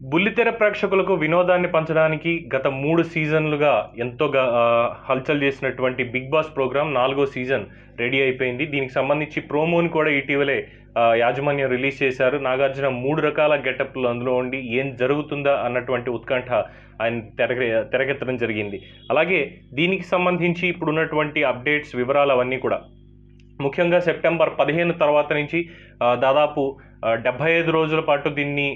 బుల్లితెర ప్రేక్షకులకు వినోదాన్ని పంచడానికి గత మూడు సీజన్లుగా ఎంతో హల్చల్ చేసినటువంటి బిగ్ బాస్ ప్రోగ్రామ్ నాలుగో సీజన్ రెడీ అయిపోయింది. దీనికి సంబంధించి ప్రోమోని కూడా ఇటీవలే యాజమాన్యం రిలీజ్ చేశారు. నాగార్జున మూడు రకాల గెటప్లు అందులో ఉండి ఏం జరుగుతుందా అన్నటువంటి ఉత్కంఠ ఆయన తెరగ తెరకెత్తడం జరిగింది. అలాగే దీనికి సంబంధించి ఇప్పుడున్నటువంటి అప్డేట్స్ వివరాలు అవన్నీ కూడా ముఖ్యంగా సెప్టెంబర్ పదిహేను తర్వాత నుంచి దాదాపు డెబ్బై ఐదు రోజుల పాటు దీన్ని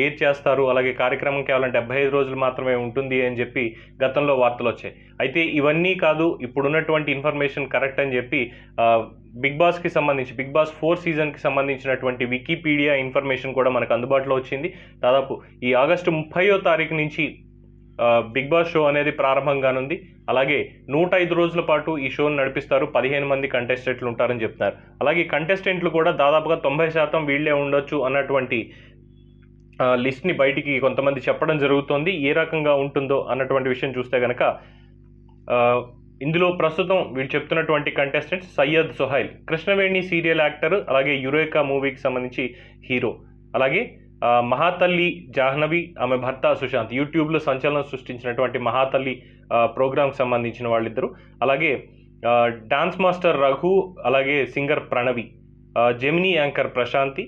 ఎయిర్ చేస్తారు. అలాగే కార్యక్రమం కేవలం డెబ్బై ఐదు రోజులు మాత్రమే ఉంటుంది అని చెప్పి గతంలో వార్తలు వచ్చాయి. అయితే ఇవన్నీ కాదు ఇప్పుడున్నటువంటి ఇన్ఫర్మేషన్ కరెక్ట్ అని చెప్పి బిగ్ బాస్కి సంబంధించి బిగ్ బాస్ ఫోర్ సీజన్కి సంబంధించినటువంటి వికీపీడియా ఇన్ఫర్మేషన్ కూడా మనకు అందుబాటులో వచ్చింది. దాదాపు ఈ ఆగస్టు ముప్పయో తారీఖు నుంచి బిగ్ బాస్ షో అనేది ప్రారంభం కానుంది అలాగే నూట ఐదు రోజుల పాటు ఈ షోను నడిపిస్తారు. పదిహేను మంది కంటెస్టెంట్లు ఉంటారని చెప్తున్నారు. అలాగే కంటెస్టెంట్లు కూడా దాదాపుగా తొంభై శాతం వీళ్ళే ఉండొచ్చు అన్నటువంటి లిస్ట్ని బయటికి కొంతమంది చెప్పడం జరుగుతోంది. ఏ రకంగా ఉంటుందో అన్నటువంటి విషయం చూస్తే కనుక ఇందులో ప్రస్తుతం వీళ్ళు చెప్తున్నటువంటి contestants Syed Sohail Krishnaveni serial actor అలాగే యురేకా మూవీకి సంబంధించి హీరో. అలాగే మహాతల్లి జాహ్నవి ఆమె భర్త సుశాంత్ యూట్యూబ్లో సంచలనం సృష్టించినటువంటి మహాతల్లి ప్రోగ్రామ్కి సంబంధించిన వాళ్ళిద్దరు. అలాగే డాన్స్ మాస్టర్ రఘు అలాగే singer Pranavi Gemini anchor Prashanthi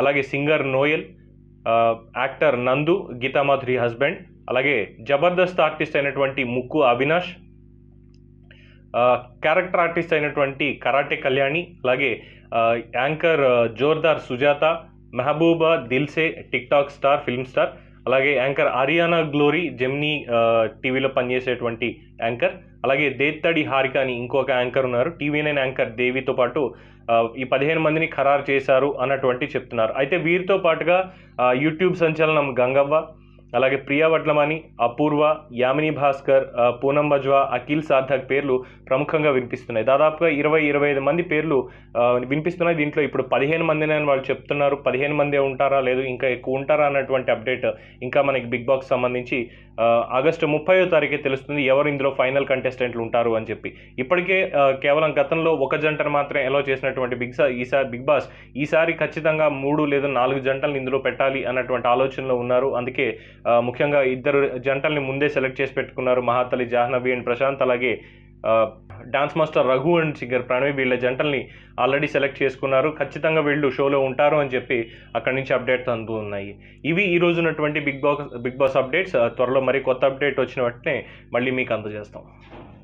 అలాగే సింగర్ నోయల్ యాక్టర్ నందు గీతామాధురి హస్బెండ్ అలాగే జబర్దస్త్ ఆర్టిస్ట్ అయినటువంటి ముక్కు అవినాష్ క్యారెక్టర్ ఆర్టిస్ట్ అయినటువంటి కరాటే కళ్యాణి అలాగే anchor Jordar Sujatha Mehaboob Dilse TikTok star film star అలాగే యాంకర్ ఆరియానా గ్లోరీ జెమ్నీ టీవీలో పనిచేసేటువంటి యాంకర్ అలాగే దేత్తడి హారిక అని ఇంకొక యాంకర్ ఉన్నారు. టీవీ నైన్ యాంకర్ దేవితో పాటు ఈ పదిహేను మందిని ఖరారు చేశారు అన్నటువంటి చెప్తున్నారు. అయితే వీరితో పాటుగా యూట్యూబ్ సంచలనం గంగవ్వ అలాగే ప్రియా వడ్లమాని అపూర్వ యామిని భాస్కర్ పూనం బజ్వా అఖిల్ సార్థక్ పేర్లు ప్రముఖంగా వినిపిస్తున్నాయి. దాదాపుగా ఇరవై ఇరవై ఐదు మంది పేర్లు వినిపిస్తున్నాయి దీంట్లో. ఇప్పుడు పదిహేను మందినే అని వాళ్ళు చెప్తున్నారు. పదిహేను మందే ఉంటారా? లేదు ఇంకా ఎక్కువ ఉంటారా? అన్నటువంటి అప్డేట్ ఇంకా మనకి బిగ్ బాక్స్ సంబంధించి ఆగస్టు ముప్పై తారీఖే తెలుస్తుంది. ఎవరు ఇందులో ఫైనల్ కంటెస్టెంట్లు ఉంటారు అని చెప్పి. ఇప్పటికే కేవలం గతంలో ఒక జంటను మాత్రమే ఎలో చేసినటువంటి బిగ్ సా ఈసారి బిగ్ బాస్ ఈసారి ఖచ్చితంగా మూడు లేదా నాలుగు జంటలను ఇందులో పెట్టాలి అన్నటువంటి ఆలోచనలో ఉన్నారు. అందుకే ముఖ్యంగా ఇద్దరు జంటల్ని ముందే సెలెక్ట్ చేసి పెట్టుకున్నారు మహాతలి జాహ్నవి అండ్ ప్రశాంత్. అలాగే dance master Raghu and singer Pranavi వీళ్ళ జంటల్ని ఆల్రెడీ సెలెక్ట్ చేసుకున్నారు. ఖచ్చితంగా వీళ్ళు షోలో ఉంటారు అని చెప్పి అక్కడి నుంచి అప్డేట్స్ అందుతున్నాయి ఇవి ఈ రోజున్నటువంటి Bigg Boss Bigg Boss updates. త్వరలో మరి కొత్త అప్డేట్ వచ్చిన వెంటనే మళ్ళీ మీకు అందజేస్తాం.